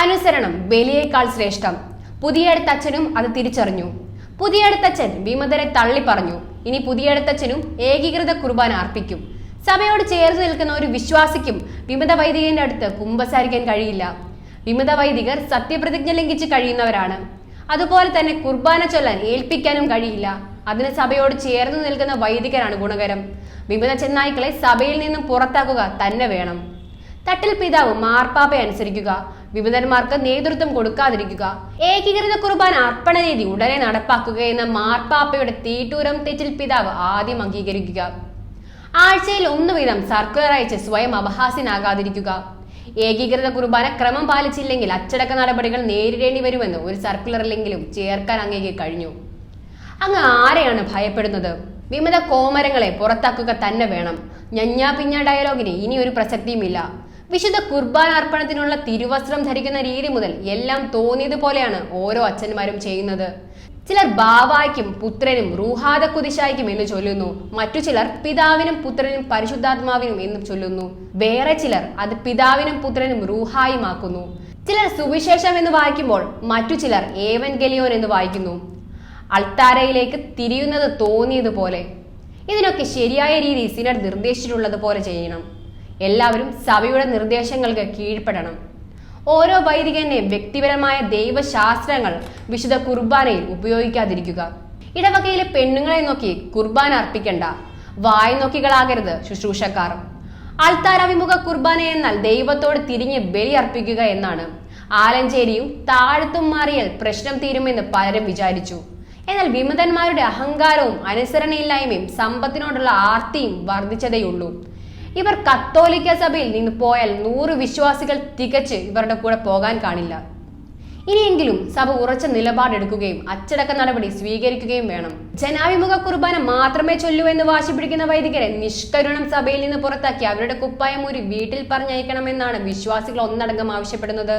അനുസരണം ബലിയേക്കാൾ ശ്രേഷ്ഠം. പുതിയടുത്തച്ഛനും അത് തിരിച്ചറിഞ്ഞു. പുതിയടുത്തച്ഛൻ വിമതരെ തള്ളി പറഞ്ഞു. ഇനി പുതിയടുത്തച്ഛനും ഏകീകൃത കുർബാന അർപ്പിക്കും. സഭയോട് ചേർന്ന് നിൽക്കുന്ന ഒരു വിശ്വാസിക്കും വിമത വൈദികന്റെ അടുത്ത് കുമ്പസാരിക്കാൻ കഴിയില്ല. വിമത വൈദികർ സത്യപ്രതിജ്ഞ ലംഘിച്ച് കഴിയുന്നവരാണ്. അതുപോലെ തന്നെ കുർബാന ചൊല്ലാൻ ഏൽപ്പിക്കാനും കഴിയില്ല. അതിന് സഭയോട് ചേർന്ന് നിൽക്കുന്ന വൈദികരാണ് ഗുണകരം. വിമത ചെന്നായ്ക്കളെ സഭയിൽ നിന്നും പുറത്താക്കുക തന്നെ വേണം. തട്ടിൽ പിതാവ് മാർപ്പാപ്പയെ അനുസരിക്കുക. വിമതന്മാർക്ക് നേതൃത്വം കൊടുക്കാതിരിക്കുക. ഏകീകൃത കുർബാന അർപ്പണ രീതി ഉടനെ നടപ്പാക്കുക എന്ന മാർപ്പാപ്പയുടെ തീട്ടൂരം തെറ്റിൽ പിതാവ് ആദ്യം അംഗീകരിക്കുക. ആഴ്ചയിൽ ഒന്ന് വീതം സർക്കുലർ അയച്ച് സ്വയം അപഹാസ്യനാകാതിരിക്കുക. ഏകീകൃത കുർബാന ക്രമം പാലിച്ചില്ലെങ്കിൽ അച്ചടക്ക നടപടികൾ നേരിടേണ്ടി വരുമെന്ന് ഒരു സർക്കുലറിലെങ്കിലും ചേർക്കാൻ അങ്ങേക്ക് കഴിഞ്ഞു. അങ്ങ് ആരെയാണ് ഭയപ്പെടുന്നത്? വിമത കോമരങ്ങളെ പുറത്താക്കുക തന്നെ വേണം. ഞഞ്ഞാ പിഞ്ഞ ഡയലോഗിന് ഇനി ഒരു പ്രസക്തിയുമില്ല. വിശുദ്ധ കുർബാന അർപ്പണത്തിനുള്ള തിരുവസ്ത്രം ധരിക്കുന്ന രീതി മുതൽ എല്ലാം തോന്നിയതുപോലെയാണ് ഓരോ അച്ഛന്മാരും ചെയ്യുന്നത്. ചിലർ ബാവായ്ക്കും പുത്രനും റൂഹാദ കുതിശായ്ക്കും എന്ന് ചൊല്ലുന്നു. മറ്റു ചിലർ പിതാവിനും പുത്രനും പരിശുദ്ധാത്മാവിനും എന്നും ചൊല്ലുന്നു. വേറെ ചിലർ അത് പിതാവിനും പുത്രനും റൂഹായുമാക്കുന്നു. ചിലർ സുവിശേഷം എന്ന് വായിക്കുമ്പോൾ മറ്റു ചിലർ ഏവൻ ഗലിയോൻ എന്ന് വായിക്കുന്നു. അൾത്താരയിലേക്ക് തിരിയുന്നത് തോന്നിയതുപോലെ. ഇതിനൊക്കെ ശരിയായ രീതി സിനഡ് നിർദ്ദേശിച്ചിട്ടുള്ളതുപോലെ ചെയ്യണം. എല്ലാവരും സഭയുടെ നിർദ്ദേശങ്ങൾക്ക് കീഴ്പ്പെടണം. ഓരോ വൈദികന്റെ വ്യക്തിപരമായ ദൈവശാസ്ത്രങ്ങൾ വിശുദ്ധ കുർബാനയിൽ ഉപയോഗിക്കാതിരിക്കുക. ഇടവകയിലെ പെണ്ണുങ്ങളെ നോക്കി കുർബാന അർപ്പിക്കണ്ട. വായ നോക്കികളാകരുത് ശുശ്രൂഷക്കാർ. ആൾത്താരഭിമുഖ കുർബാന എന്നാൽ ദൈവത്തോട് തിരിഞ്ഞ് ബലി അർപ്പിക്കുക എന്നാണ്. ആലഞ്ചേരിയും താഴത്തും മാറിയാൽ പ്രശ്നം തീരുമെന്ന് പലരും വിചാരിച്ചു. എന്നാൽ വിമതന്മാരുടെ അഹങ്കാരവും അനുസരണയില്ലായ്മയും സമ്പത്തിനോടുള്ള ആർത്തിയും വർദ്ധിച്ചതേയുള്ളൂ. ഇവർ കത്തോലിക്ക സഭയിൽ നിന്ന് പോയാൽ നൂറ് വിശ്വാസികൾ തികച്ച് ഇവരുടെ കൂടെ പോകാൻ കാണില്ല. ഇനിയെങ്കിലും സഭ ഉറച്ച നിലപാടെടുക്കുകയും അച്ചടക്ക നടപടി സ്വീകരിക്കുകയും വേണം. ജനാഭിമുഖ കുർബാന മാത്രമേ ചൊല്ലൂ എന്ന് വാശി പിടിക്കുന്ന വൈദികരെ നിഷ്കരുണം സഭയിൽ നിന്ന് പുറത്താക്കി അവരുടെ കുപ്പായം ഒരു വീട്ടിൽ പറഞ്ഞയക്കണമെന്നാണ് വിശ്വാസികൾ ഒന്നടങ്കം ആവശ്യപ്പെടുന്നത്.